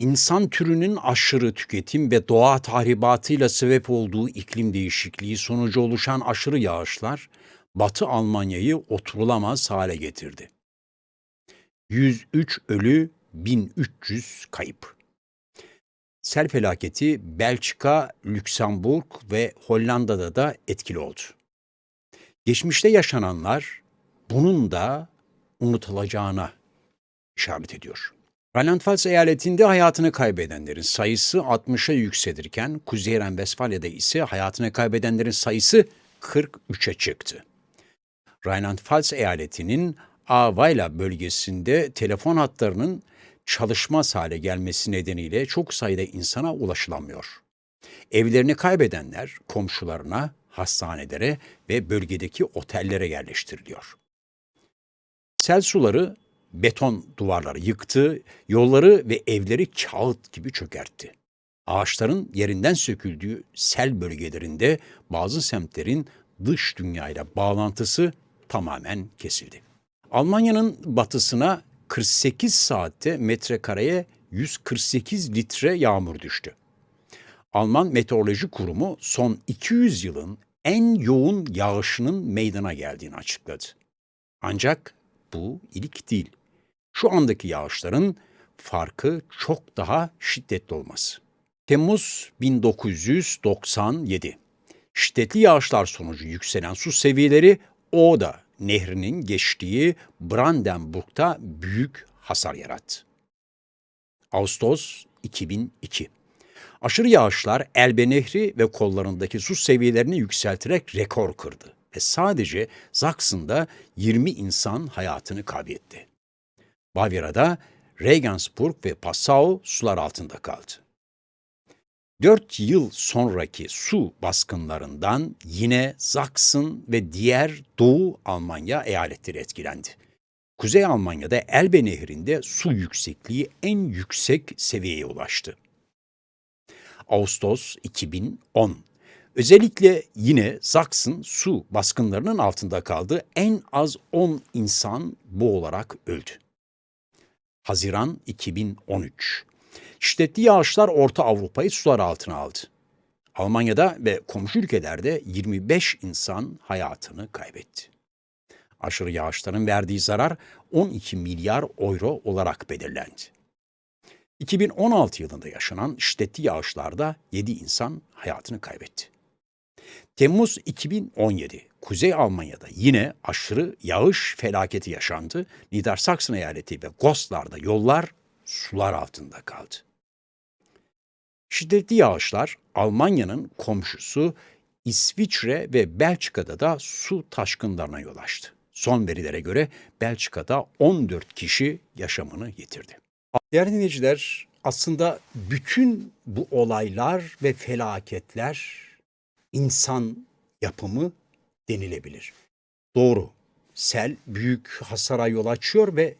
İnsan türünün aşırı tüketim ve doğa tahribatıyla sebep olduğu iklim değişikliği sonucu oluşan aşırı yağışlar Batı Almanya'yı oturulamaz hale getirdi. 103 ölü, 1300 kayıp. Sel felaketi Belçika, Lüksemburg ve Hollanda'da da etkili oldu. Geçmişte yaşananlar bunun da unutulacağına işaret ediyor. Rheinland-Pfalz eyaletinde hayatını kaybedenlerin sayısı 60'a yükselirken Kuzey Ren-Vesfalya'da ise hayatını kaybedenlerin sayısı 43'e çıktı. Rheinland-Pfalz eyaletinin Avayla bölgesinde telefon hatlarının çalışmaz hale gelmesi nedeniyle çok sayıda insana ulaşılamıyor. Evlerini kaybedenler komşularına, hastanelere ve bölgedeki otellere yerleştiriliyor. Sel suları beton duvarları yıktı, yolları ve evleri kağıt gibi çökertti. Ağaçların yerinden söküldüğü sel bölgelerinde bazı semtlerin dış dünyayla bağlantısı tamamen kesildi. Almanya'nın batısına 48 saatte metrekareye 148 litre yağmur düştü. Alman Meteoroloji Kurumu son 200 yılın en yoğun yağışının meydana geldiğini açıkladı. Ancak bu ilk değil. Şu andaki yağışların farkı çok daha şiddetli olması. Temmuz 1997. Şiddetli yağışlar sonucu yükselen su seviyeleri Oda nehrinin geçtiği Brandenburg'da büyük hasar yarattı. Ağustos 2002. Aşırı yağışlar Elbe Nehri ve kollarındaki su seviyelerini yükselterek rekor kırdı ve sadece Sachsen'da 20 insan hayatını kaybetti. Bavyera'da Regensburg ve Passau sular altında kaldı. Dört yıl sonraki su baskınlarından yine Sachsen ve diğer Doğu Almanya eyaletleri etkilendi. Kuzey Almanya'da Elbe Nehri'nde su yüksekliği en yüksek seviyeye ulaştı. Ağustos 2010 Özellikle yine Sachsen su baskınlarının altında kaldı. En az 10 insan boğularak öldü. Haziran 2013 Şiddetli yağışlar Orta Avrupa'yı sular altına aldı. Almanya'da ve komşu ülkelerde 25 insan hayatını kaybetti. Aşırı yağışların verdiği zarar 12 milyar euro olarak belirlendi. 2016 yılında yaşanan şiddetli yağışlarda 7 insan hayatını kaybetti. Temmuz 2017 Kuzey Almanya'da yine aşırı yağış felaketi yaşandı. Niedersachsen eyaleti ve Goslar'da yollar sular altında kaldı. Şiddetli yağışlar Almanya'nın komşusu İsviçre ve Belçika'da da su taşkınlarına yol açtı. Son verilere göre Belçika'da 14 kişi yaşamını yitirdi. Değerli dinleyiciler, aslında bütün bu olaylar ve felaketler insan yapımı denilebilir. Doğru, sel büyük hasara yol açıyor ve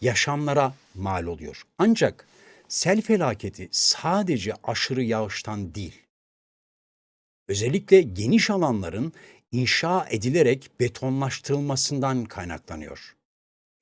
yaşamlara mal oluyor. Ancak sel felaketi sadece aşırı yağıştan değil, özellikle geniş alanların inşa edilerek betonlaştırılmasından kaynaklanıyor.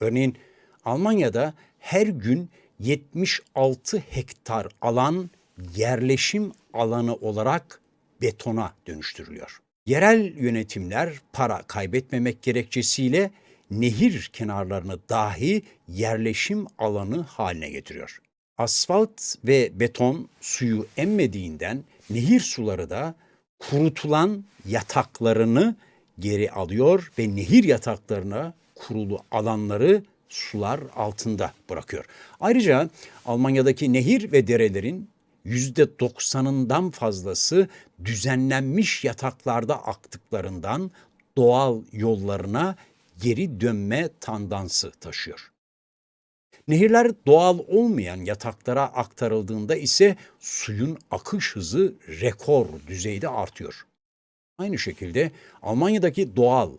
Örneğin Almanya'da her gün 76 hektar alan yerleşim alanı olarak betona dönüştürülüyor. Yerel yönetimler para kaybetmemek gerekçesiyle nehir kenarlarını dahi yerleşim alanı haline getiriyor. Asfalt ve beton suyu emmediğinden nehir suları da kurutulan yataklarını geri alıyor ve nehir yataklarına kurulu alanları sular altında bırakıyor. Ayrıca Almanya'daki nehir ve derelerin %90'ından fazlası düzenlenmiş yataklarda aktıklarından doğal yollarına geri dönme tandansı taşıyor. Nehirler doğal olmayan yataklara aktarıldığında ise suyun akış hızı rekor düzeyde artıyor. Aynı şekilde Almanya'daki doğal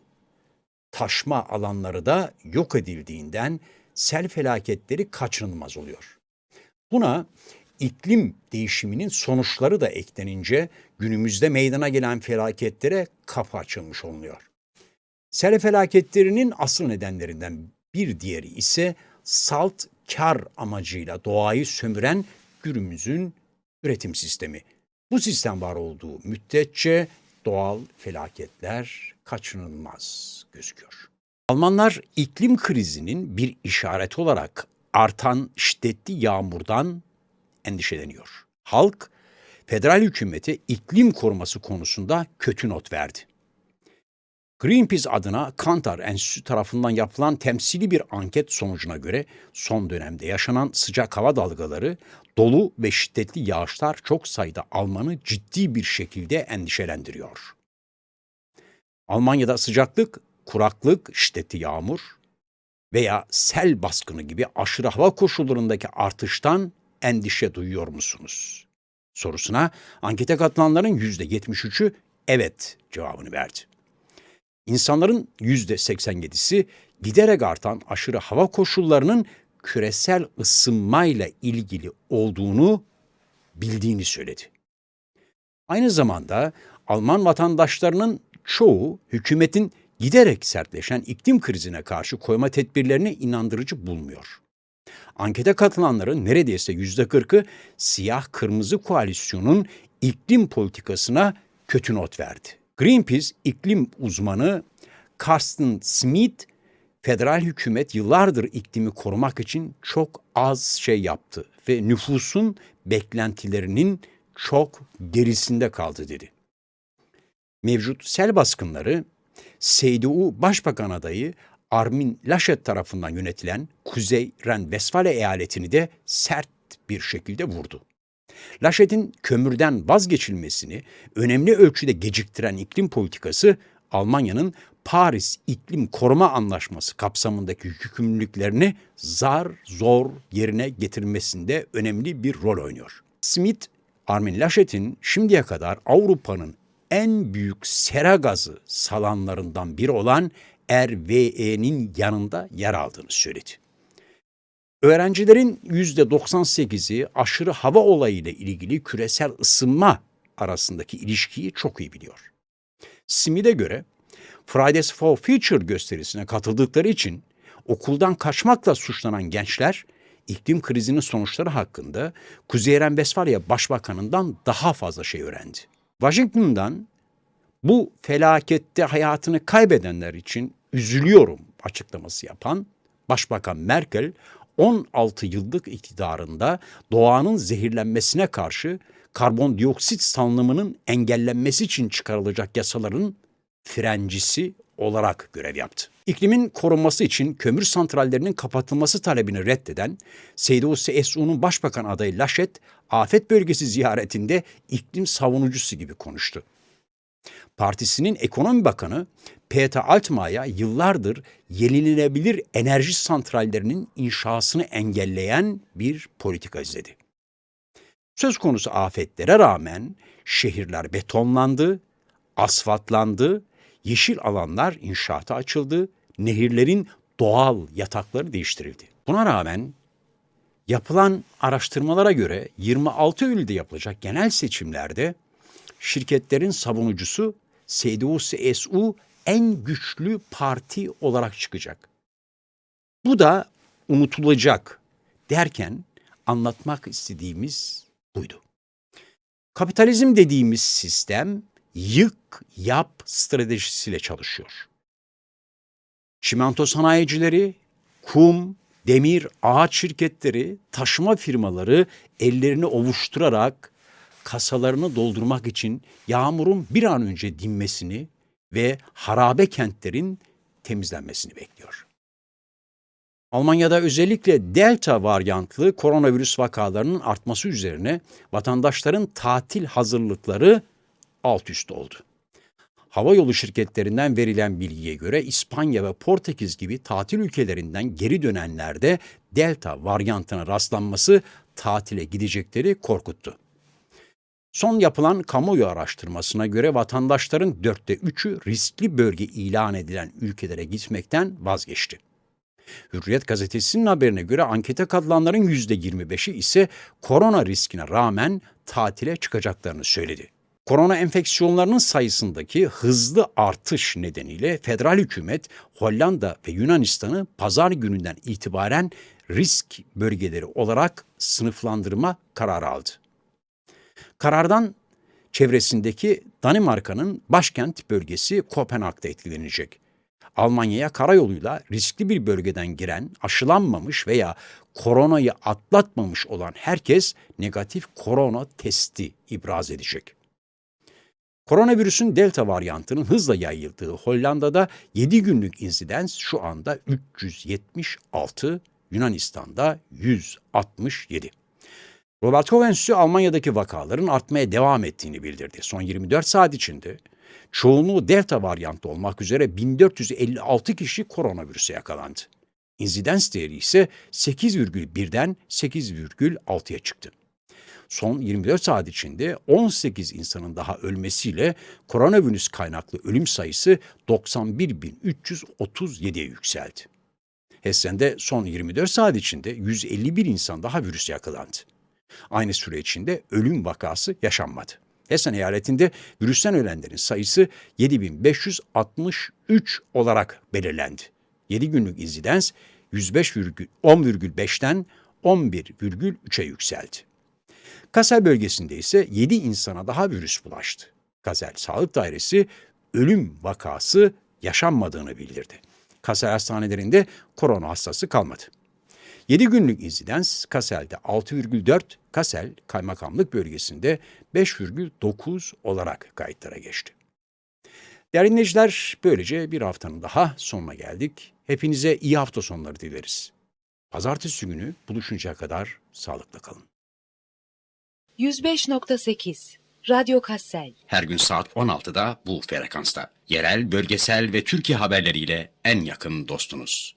taşma alanları da yok edildiğinden sel felaketleri kaçınılmaz oluyor. Buna iklim değişiminin sonuçları da eklenince günümüzde meydana gelen felaketlere kapı açılmış oluyor. Sel felaketlerinin asıl nedenlerinden bir diğeri ise salt kar amacıyla doğayı sömüren günümüzün üretim sistemi. Bu sistem var olduğu müddetçe doğal felaketler kaçınılmaz gözüküyor. Almanlar iklim krizinin bir işareti olarak artan şiddetli yağmurdan endişeleniyor. Halk federal hükümete iklim koruması konusunda kötü not verdi. Greenpeace adına Kantar Enstitüsü tarafından yapılan temsili bir anket sonucuna göre son dönemde yaşanan sıcak hava dalgaları, dolu ve şiddetli yağışlar çok sayıda Almanı ciddi bir şekilde endişelendiriyor. Almanya'da sıcaklık, kuraklık, şiddetli yağmur veya sel baskını gibi aşırı hava koşullarındaki artıştan endişe duyuyor musunuz? Sorusuna ankete katılanların %73'ü evet cevabını verdi. İnsanların %87'si giderek artan aşırı hava koşullarının küresel ısınmayla ilgili olduğunu bildiğini söyledi. Aynı zamanda Alman vatandaşlarının çoğu hükümetin giderek sertleşen iklim krizine karşı koyma tedbirlerini inandırıcı bulmuyor. Ankete katılanların neredeyse yüzde kırkı siyah kırmızı koalisyonun iklim politikasına kötü not verdi. Greenpeace iklim uzmanı Carsten Smith, federal hükümet yıllardır iklimi korumak için çok az şey yaptı ve nüfusun beklentilerinin çok gerisinde kaldı dedi. Mevcut sel baskınları CDU Başbakan adayı Armin Laschet tarafından yönetilen Kuzey Ren-Vesfalya eyaletini de sert bir şekilde vurdu. Laschet'in kömürden vazgeçilmesini önemli ölçüde geciktiren iklim politikası Almanya'nın Paris İklim Koruma Anlaşması kapsamındaki yükümlülüklerini zar zor yerine getirmesinde önemli bir rol oynuyor. Smith, Armin Laschet'in şimdiye kadar Avrupa'nın en büyük sera gazı salanlarından biri olan RWE'nin yanında yer aldığını söyledi. Öğrencilerin %98'i aşırı hava olayıyla ilgili küresel ısınma arasındaki ilişkiyi çok iyi biliyor. Smith'e göre Fridays for Future gösterisine katıldıkları için okuldan kaçmakla suçlanan gençler iklim krizinin sonuçları hakkında Kuzey Ren-Vesfalya Başbakanı'ndan daha fazla şey öğrendi. Washington'dan bu felakette hayatını kaybedenler için üzülüyorum açıklaması yapan Başbakan Merkel 16 yıllık iktidarında doğanın zehirlenmesine karşı karbondioksit salınımının engellenmesi için çıkarılacak yasaların frencisi olarak görev yaptı. İklimin korunması için kömür santrallerinin kapatılması talebini reddeden CDU-CSU'nun başbakan adayı Laschet, afet bölgesi ziyaretinde iklim savunucusu gibi konuştu. Partisinin ekonomi bakanı Peter Altmaier yıllardır yenilenebilir enerji santrallerinin inşasını engelleyen bir politika izledi. Söz konusu afetlere rağmen şehirler betonlandı, asfaltlandı, yeşil alanlar inşaata açıldı, nehirlerin doğal yatakları değiştirildi. Buna rağmen yapılan araştırmalara göre 26 Eylül'de yapılacak genel seçimlerde şirketlerin savunucusu CDU-CSU en güçlü parti olarak çıkacak. Bu da unutulacak derken anlatmak istediğimiz buydu. Kapitalizm dediğimiz sistem yık yap stratejisiyle çalışıyor. Çimento sanayicileri, kum, demir, ağaç şirketleri, taşıma firmaları ellerini ovuşturarak kasalarını doldurmak için yağmurun bir an önce dinmesini ve harabe kentlerin temizlenmesini bekliyor. Almanya'da özellikle delta varyantlı koronavirüs vakalarının artması üzerine vatandaşların tatil hazırlıkları alt üst oldu. Havayolu şirketlerinden verilen bilgiye göre İspanya ve Portekiz gibi tatil ülkelerinden geri dönenlerde delta varyantına rastlanması tatile gidecekleri korkuttu. Son yapılan kamuoyu araştırmasına göre vatandaşların dörtte üçü riskli bölge ilan edilen ülkelere gitmekten vazgeçti. Hürriyet gazetesinin haberine göre ankete katılanların yüzde 25'i ise korona riskine rağmen tatile çıkacaklarını söyledi. Korona enfeksiyonlarının sayısındaki hızlı artış nedeniyle federal hükümet Hollanda ve Yunanistan'ı pazar gününden itibaren risk bölgeleri olarak sınıflandırma kararı aldı. Karardan çevresindeki Danimarka'nın başkent bölgesi Kopenhag'da etkilenecek. Almanya'ya karayoluyla riskli bir bölgeden giren, aşılanmamış veya koronayı atlatmamış olan herkes negatif korona testi ibraz edecek. Koronavirüsün delta varyantının hızla yayıldığı Hollanda'da 7 günlük insidens şu anda 376, Yunanistan'da 167. Robert Koch Enstitüsü Almanya'daki vakaların artmaya devam ettiğini bildirdi. Son 24 saat içinde çoğunluğu delta varyantı olmak üzere 1456 kişi koronavirüse yakalandı. İnsidens değeri ise 8,1'den 8,6'ya çıktı. Son 24 saat içinde 18 insanın daha ölmesiyle koronavirüs kaynaklı ölüm sayısı 91.337'ye yükseldi. Hessen'de son 24 saat içinde 151 insan daha virüse yakalandı. Aynı süre içinde ölüm vakası yaşanmadı. Hessen eyaletinde virüsten ölenlerin sayısı 7563 olarak belirlendi. 7 günlük insidens 105,10,5'ten 11,3'e yükseldi. Kassel bölgesinde ise 7 insana daha virüs bulaştı. Kassel Sağlık Dairesi ölüm vakası yaşanmadığını bildirdi. Kassel hastanelerinde korona hastası kalmadı. 7 günlük insidens Kassel'de 6,4, Kassel kaymakamlık bölgesinde 5,9 olarak kayıtlara geçti. Değerli dinleyiciler, böylece bir haftanın daha sonuna geldik. Hepinize iyi hafta sonları dileriz. Pazartesi günü buluşuncaya kadar sağlıkla kalın. 105.8 Radyo Kassel Her gün saat 16'da bu frekansta. Yerel, bölgesel ve Türkiye haberleriyle en yakın dostunuz.